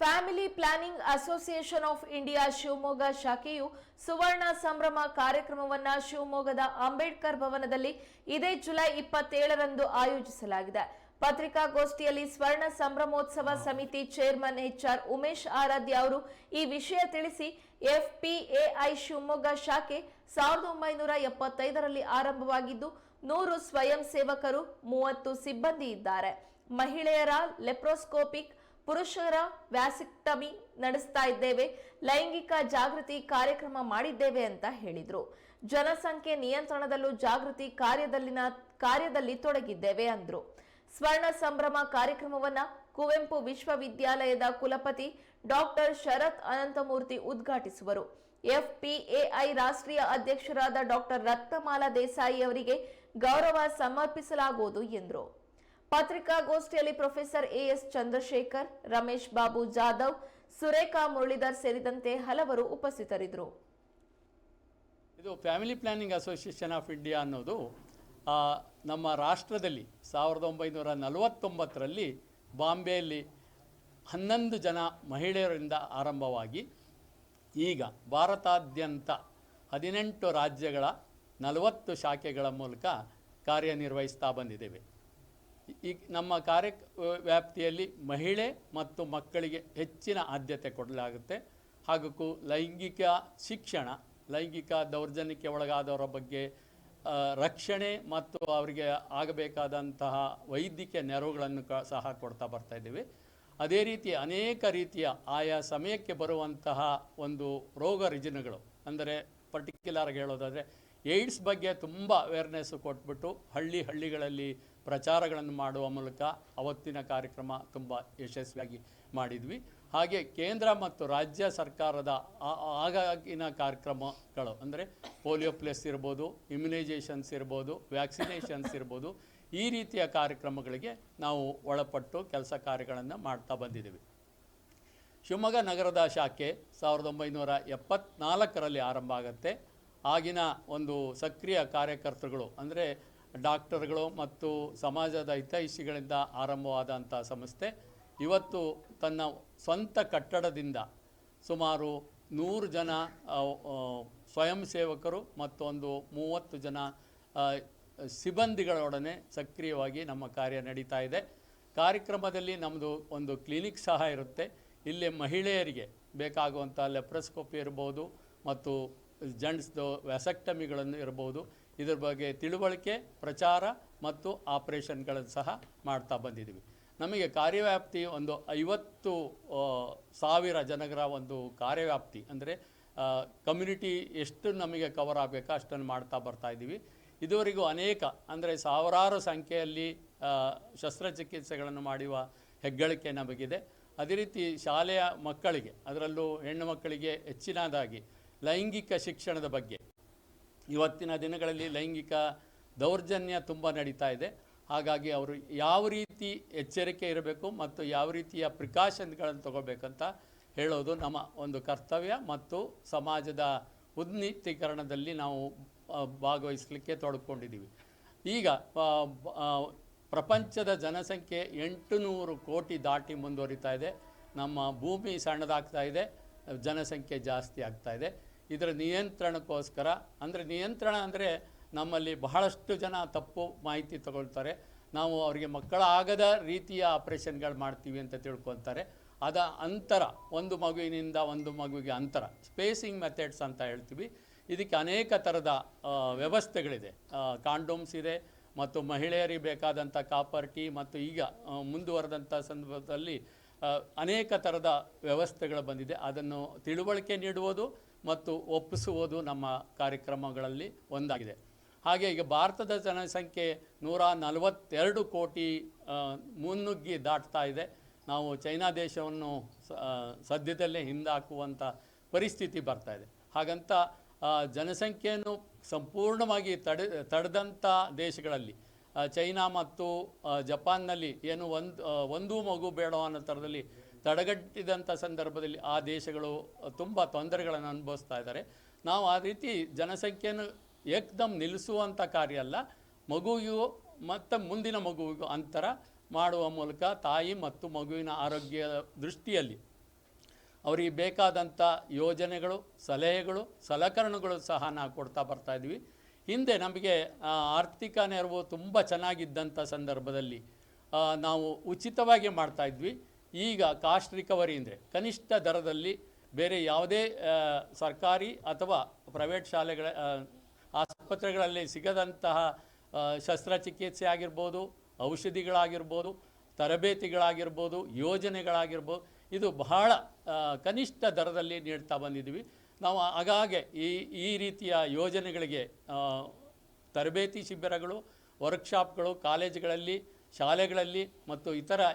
Family planning association of India Shivamogga ಶಾಖೆಯು ಸುವರ್ಣ ಸಂಭ್ರಮ ಕಾರ್ಯಕ್ರಮವನ್ನು ಶಿವಮೊಗ್ಗದ ಅಂಬೇಡ್ಕರ್ ಭವನದಲ್ಲಿ ಇದೇ ಜುಲೈ ಇಪ್ಪತ್ತೇಳರಂದು ಆಯೋಜಿಸಲಾಗಿದೆ. ಪತ್ರಿಕಾಗೋಷ್ಠಿಯಲ್ಲಿ ಸ್ವರ್ಣ ಸಂಭ್ರಮೋತ್ಸವ ಸಮಿತಿ ಚೇರ್ಮನ್ ಎಚ್ಆರ್ ಉಮೇಶ್ ಆರಾಧ್ಯ ಅವರು ಈ ವಿಷಯ ತಿಳಿಸಿ, ಎಫ್ಪಿಎಐ ಶಿವಮೊಗ್ಗ ಶಾಖೆ ಸಾವಿರದ ಒಂಬೈನೂರ ಎಪ್ಪತ್ತೈದರಲ್ಲಿ ಆರಂಭವಾಗಿದ್ದು, ನೂರು ಸ್ವಯಂ ಸೇವಕರು, ಮೂವತ್ತು ಸಿಬ್ಬಂದಿ ಇದ್ದಾರೆ. ಮಹಿಳೆಯರ ಲೆಪ್ರೋಸ್ಕೋಪಿಕ್ ಪುರುಷರ ವ್ಯಾಸಿಕ್ಟಮಿ ನಡೆಸ್ತಾ ಇದ್ದೇವೆ. ಲೈಂಗಿಕ ಜಾಗೃತಿ ಕಾರ್ಯಕ್ರಮ ಮಾಡಿದ್ದೇವೆ ಅಂತ ಹೇಳಿದ್ರು. ಜನಸಂಖ್ಯೆ ನಿಯಂತ್ರಣದಲ್ಲೂ ಜಾಗೃತಿ ಕಾರ್ಯದಲ್ಲಿನ ಕಾರ್ಯದಲ್ಲಿ ತೊಡಗಿದ್ದೇವೆ ಅಂದ್ರು. ಸ್ವರ್ಣ ಸಂಭ್ರಮ ಕಾರ್ಯಕ್ರಮವನ್ನ ಕುವೆಂಪು ವಿಶ್ವವಿದ್ಯಾಲಯದ ಕುಲಪತಿ ಡಾಕ್ಟರ್ ಶರತ್ ಅನಂತಮೂರ್ತಿ ಉದ್ಘಾಟಿಸುವರು. ಎಫ್ಪಿಎಐ ರಾಷ್ಟ್ರೀಯ ಅಧ್ಯಕ್ಷರಾದ ಡಾಕ್ಟರ್ ರತ್ನಮಾಲಾ ದೇಸಾಯಿ ಅವರಿಗೆ ಗೌರವ ಸಮರ್ಪಿಸಲಾಗುವುದು ಎಂದರು. ಪತ್ರಿಕಾಗೋಷ್ಠಿಯಲ್ಲಿ professor A S Chandrashekhar, Ramesh Babu Jadhav, Surekha Muralidhar ಸೇರಿದಂತೆ ಹಲವರು ಉಪಸ್ಥಿತರಿದ್ದರು. ಇದು family planning association of India ಅನ್ನೋದು ನಮ್ಮ ರಾಷ್ಟ್ರದಲ್ಲಿ ಸಾವಿರದ ಒಂಬೈನೂರ ನಲವತ್ತೊಂಬತ್ತರಲ್ಲಿ ಬಾಂಬೆಯಲ್ಲಿ ಹನ್ನೊಂದು ಜನ ಮಹಿಳೆಯರಿಂದ ಆರಂಭವಾಗಿ ಈಗ ಭಾರತಾದ್ಯಂತ ಹದಿನೆಂಟು ರಾಜ್ಯಗಳ ನಲವತ್ತು ಶಾಖೆಗಳ ಮೂಲಕ ಕಾರ್ಯನಿರ್ವಹಿಸ್ತಾ ಬಂದಿದ್ದೇವೆ. ಈಗ ನಮ್ಮ ಕಾರ್ಯ ವ್ಯಾಪ್ತಿಯಲ್ಲಿ ಮಹಿಳೆ ಮತ್ತು ಮಕ್ಕಳಿಗೆ ಹೆಚ್ಚಿನ ಆದ್ಯತೆ ಕೊಡಲಾಗುತ್ತೆ. ಹಾಗೂ ಲೈಂಗಿಕ ಶಿಕ್ಷಣ, ಲೈಂಗಿಕ ದೌರ್ಜನ್ಯಕ್ಕೆ ಒಳಗಾದವರ ಬಗ್ಗೆ ರಕ್ಷಣೆ ಮತ್ತು ಅವರಿಗೆ ಆಗಬೇಕಾದಂತಹ ವೈದ್ಯಕೀಯ ನೆರವುಗಳನ್ನು ಕ, ಸಹ ಕೊಡ್ತಾ ಬರ್ತಾ ಇದ್ದೀವಿ. ಅದೇ ರೀತಿ ಅನೇಕ ರೀತಿಯ ಆಯಾ ಸಮಯಕ್ಕೆ ಬರುವಂತಹ ಒಂದು ರೋಗ ರುಜಿನಗಳು, ಅಂದರೆ ಪರ್ಟಿಕ್ಯುಲರ್ ಆಗಿ ಹೇಳೋದಾದರೆ ಏಡ್ಸ್ ಬಗ್ಗೆ ತುಂಬ ಅವೇರ್ನೆಸ್ ಕೊಟ್ಬಿಟ್ಟು ಹಳ್ಳಿ ಹಳ್ಳಿಗಳಲ್ಲಿ ಪ್ರಚಾರಗಳನ್ನು ಮಾಡುವ ಮೂಲಕ ಅವತ್ತಿನ ಕಾರ್ಯಕ್ರಮ ತುಂಬ ಯಶಸ್ವಿಯಾಗಿ ಮಾಡಿದ್ವಿ. ಹಾಗೆ ಕೇಂದ್ರ ಮತ್ತು ರಾಜ್ಯ ಸರ್ಕಾರದ ಆಗಾಗಿನ ಕಾರ್ಯಕ್ರಮಗಳು, ಅಂದರೆ ಪೋಲಿಯೋ ಪ್ಲಸ್ ಇರ್ಬೋದು ಇಮ್ಯುನೈಜೇಷನ್ಸ್ ಇರ್ಬೋದು, ವ್ಯಾಕ್ಸಿನೇಷನ್ಸ್ ಇರ್ಬೋದು, ಈ ರೀತಿಯ ಕಾರ್ಯಕ್ರಮಗಳಿಗೆ ನಾವು ಒಳಪಟ್ಟು ಕೆಲಸ ಕಾರ್ಯಗಳನ್ನು ಮಾಡ್ತಾ ಬಂದಿದ್ದೀವಿ. ಶಿವಮೊಗ್ಗ ನಗರದ ಶಾಖೆ ಸಾವಿರದ ಒಂಬೈನೂರ ಎಪ್ಪತ್ನಾಲ್ಕರಲ್ಲಿ ಆರಂಭ ಆಗುತ್ತೆ. ಆಗಿನ ಒಂದು ಸಕ್ರಿಯ ಕಾರ್ಯಕರ್ತರುಗಳು, ಅಂದರೆ ಡಾಕ್ಟರ್ಗಳು ಮತ್ತು ಸಮಾಜದ ಹಿತೈಷಿಗಳಿಂದ ಆರಂಭವಾದಂಥ ಸಂಸ್ಥೆ. ಇವತ್ತು ತನ್ನ ಸ್ವಂತ ಕಟ್ಟಡದಿಂದ ಸುಮಾರು ನೂರು ಜನ ಸ್ವಯಂ ಸೇವಕರು ಮತ್ತು ಒಂದು ಮೂವತ್ತು ಜನ ಸಿಬ್ಬಂದಿಗಳೊಡನೆ ಸಕ್ರಿಯವಾಗಿ ನಮ್ಮ ಕಾರ್ಯ ನಡೀತಾ ಇದೆ. ಕಾರ್ಯಕ್ರಮದಲ್ಲಿ ನಮ್ಮದು ಒಂದು ಕ್ಲಿನಿಕ್ ಸಹ ಇರುತ್ತೆ. ಇಲ್ಲಿ ಮಹಿಳೆಯರಿಗೆ ಬೇಕಾಗುವಂಥ ಲೆಪ್ರಸ್ಕೋಪಿ ಇರ್ಬೋದು ಮತ್ತು ಜೆಂಟ್ಸ್ದು ವ್ಯಾಸಕ್ಟಮಿಗಳನ್ನು ಇರ್ಬೋದು. ಇದ್ರ ಬಗ್ಗೆ ತಿಳುವಳಿಕೆ, ಪ್ರಚಾರ ಮತ್ತು ಆಪರೇಷನ್ಗಳನ್ನು ಸಹ ಮಾಡ್ತಾ ಬಂದಿದ್ದೀವಿ. ನಮಗೆ ಕಾರ್ಯವ್ಯಾಪ್ತಿ ಒಂದು ಐವತ್ತು ಸಾವಿರ ಜನರ ಒಂದು ಕಾರ್ಯವ್ಯಾಪ್ತಿ ಅಂದರೆ ಕಮ್ಯುನಿಟಿ ಎಷ್ಟು ನಮಗೆ ಕವರ್ ಆಗಬೇಕು ಅಷ್ಟನ್ನು ಮಾಡ್ತಾ ಬರ್ತಾ ಇದ್ದೀವಿ. ಇದುವರೆಗೂ ಅನೇಕ ಅಂದರೆ ಸಾವಿರಾರು ಸಂಖ್ಯೆಯಲ್ಲಿ ಶಸ್ತ್ರಚಿಕಿತ್ಸೆಗಳನ್ನು ಮಾಡುವ ಹೆಗ್ಗಳಿಕೆ ನಮಗಿದೆ. ಅದೇ ರೀತಿ ಶಾಲೆಯ ಮಕ್ಕಳಿಗೆ, ಅದರಲ್ಲೂ ಹೆಣ್ಣು ಮಕ್ಕಳಿಗೆ ಹೆಚ್ಚಿನದಾಗಿ ಲೈಂಗಿಕ ಶಿಕ್ಷಣದ ಬಗ್ಗೆ ಇವತ್ತಿನ ದಿನಗಳಲ್ಲಿ ಲೈಂಗಿಕ ದೌರ್ಜನ್ಯ ತುಂಬ ನಡೀತಾ ಇದೆ. ಹಾಗಾಗಿ ಅವರು ಯಾವ ರೀತಿ ಎಚ್ಚರಿಕೆ ಇರಬೇಕು ಮತ್ತು ಯಾವ ರೀತಿಯ ಪ್ರಿಕಾಷನ್ಗಳನ್ನು ತಗೋಬೇಕಂತ ಹೇಳೋದು ನಮ್ಮ ಒಂದು ಕರ್ತವ್ಯ ಮತ್ತು ಸಮಾಜದ ಉನ್ನೀತೀಕರಣದಲ್ಲಿ ನಾವು ಭಾಗವಹಿಸಲಿಕ್ಕೆ ತೊಡಕೊಂಡಿದ್ದೀವಿ. ಈಗ ಪ್ರಪಂಚದ ಜನಸಂಖ್ಯೆ ಎಂಟು ನೂರು ಕೋಟಿ ದಾಟಿ ಮುಂದುವರಿತಾ ಇದೆ. ನಮ್ಮ ಭೂಮಿ ಸಣ್ಣದಾಗ್ತಾ ಇದೆ, ಜನಸಂಖ್ಯೆ ಜಾಸ್ತಿ ಆಗ್ತಾ ಇದೆ. ಇದರ ನಿಯಂತ್ರಣಕ್ಕೋಸ್ಕರ, ಅಂದರೆ ನಿಯಂತ್ರಣ ಅಂದರೆ ನಮ್ಮಲ್ಲಿ ಬಹಳಷ್ಟು ಜನ ತಪ್ಪು ಮಾಹಿತಿ ತಗೊಳ್ತಾರೆ. ನಾವು ಅವರಿಗೆ ಮಕ್ಕಳಾಗದ ರೀತಿಯ ಆಪ್ರೇಷನ್ಗಳು ಮಾಡ್ತೀವಿ ಅಂತ ತಿಳ್ಕೊತಾರೆ ಅದ ಅಂತರ, ಒಂದು ಮಗುವಿನಿಂದ ಒಂದು ಮಗುವಿಗೆ ಅಂತರ, ಸ್ಪೇಸಿಂಗ್ ಮೆಥಡ್ಸ್ ಅಂತ ಹೇಳ್ತೀವಿ. ಇದಕ್ಕೆ ಅನೇಕ ಥರದ ವ್ಯವಸ್ಥೆಗಳಿದೆ. ಕಾಂಡೋಮ್ಸ್ ಇದೆ, ಮತ್ತು ಮಹಿಳೆಯರಿಗೆ ಬೇಕಾದಂಥ ಕಾಪರ್ಟಿ ಮತ್ತು ಈಗ ಮುಂದುವರೆದಂಥ ಸಂದರ್ಭದಲ್ಲಿ ಅನೇಕ ಥರದ ವ್ಯವಸ್ಥೆಗಳು ಬಂದಿದೆ. ಅದನ್ನು ತಿಳುವಳಿಕೆ ನೀಡುವುದು ಮತ್ತು ಒಪ್ಪಿಸುವುದು ನಮ್ಮ ಕಾರ್ಯಕ್ರಮಗಳಲ್ಲಿ ಒಂದಾಗಿದೆ. ಹಾಗೆ ಈಗ ಭಾರತದ ಜನಸಂಖ್ಯೆ ನೂರ ನಲವತ್ತೆರಡು ಕೋಟಿ ಮುನ್ನುಗ್ಗಿ ದಾಟ್ತಾ ಇದೆ. ನಾವು ಚೈನಾ ದೇಶವನ್ನು ಸದ್ಯದಲ್ಲೇ ಹಿಂದಾಕುವಂಥ ಪರಿಸ್ಥಿತಿ ಬರ್ತಾ ಇದೆ. ಹಾಗಂತ ಜನಸಂಖ್ಯೆಯನ್ನು ಸಂಪೂರ್ಣವಾಗಿ ತಡೆ, ತಡೆದಂಥ ದೇಶಗಳಲ್ಲಿ ಚೈನಾ ಮತ್ತು ಜಪಾನ್ನಲ್ಲಿ ಏನು ಒಂದು ಒಂದೂ ಮಗು ಬೇಡ ಅನ್ನೋ ಥರದಲ್ಲಿ ತಡೆಗಟ್ಟಿದಂಥ ಸಂದರ್ಭದಲ್ಲಿ ಆ ದೇಶಗಳು ತುಂಬ ತೊಂದರೆಗಳನ್ನು ಅನುಭವಿಸ್ತಾ ಇದ್ದಾರೆ. ನಾವು ಆ ರೀತಿ ಜನಸಂಖ್ಯೆಯನ್ನು ಏಕ್ದಮ್ ನಿಲ್ಲಿಸುವಂಥ ಕಾರ್ಯ ಅಲ್ಲ, ಮಗುವಿಗೂ ಮತ್ತು ಮುಂದಿನ ಮಗುವಿಗೂ ಅಂತರ ಮಾಡುವ ಮೂಲಕ ತಾಯಿ ಮತ್ತು ಮಗುವಿನ ಆರೋಗ್ಯ ದೃಷ್ಟಿಯಲ್ಲಿ ಅವರಿಗೆ ಬೇಕಾದಂಥ ಯೋಜನೆಗಳು, ಸಲಹೆಗಳು, ಸಲಕರಣೆಗಳು ಸಹ ನಾವು ಕೊಡ್ತಾ ಬರ್ತಾ ಇದ್ವಿ ಹಿಂದೆ ನಮಗೆ ಆರ್ಥಿಕ ನೆರವು ತುಂಬ ಚೆನ್ನಾಗಿದ್ದಂಥ ಸಂದರ್ಭದಲ್ಲಿ ನಾವು ಉಚಿತವಾಗಿ ಮಾಡ್ತಾ ಇದ್ವಿ. ಈಗ ಕಾಸ್ಟ್ ರಿಕವರಿ ಅಂದರೆ ಕನಿಷ್ಠ ದರದಲ್ಲಿ ಬೇರೆ ಯಾವುದೇ ಸರ್ಕಾರಿ ಅಥವಾ ಪ್ರೈವೇಟ್ ಶಾಲೆಗಳ ಆಸ್ಪತ್ರೆಗಳಲ್ಲಿ ಸಿಗದಂತಹ ಶಸ್ತ್ರಚಿಕಿತ್ಸೆ ಆಗಿರ್ಬೋದು, ಔಷಧಿಗಳಾಗಿರ್ಬೋದು, ತರಬೇತಿಗಳಾಗಿರ್ಬೋದು, ಯೋಜನೆಗಳಾಗಿರ್ಬೋದು ಇದು ಬಹಳ ಕನಿಷ್ಠ ದರದಲ್ಲಿ ನೀಡ್ತಾ ಬಂದಿದ್ದೀವಿ. ನಾವು ಆಗಾಗ್ಗೆ ಈ ಈ ರೀತಿಯ ಯೋಜನೆಗಳಿಗೆ ತರಬೇತಿ ಶಿಬಿರಗಳು ವರ್ಕ್ಶಾಪ್ಗಳು ಕಾಲೇಜುಗಳಲ್ಲಿ ಶಾಲೆಗಳಲ್ಲಿ ಮತ್ತು ಇತರ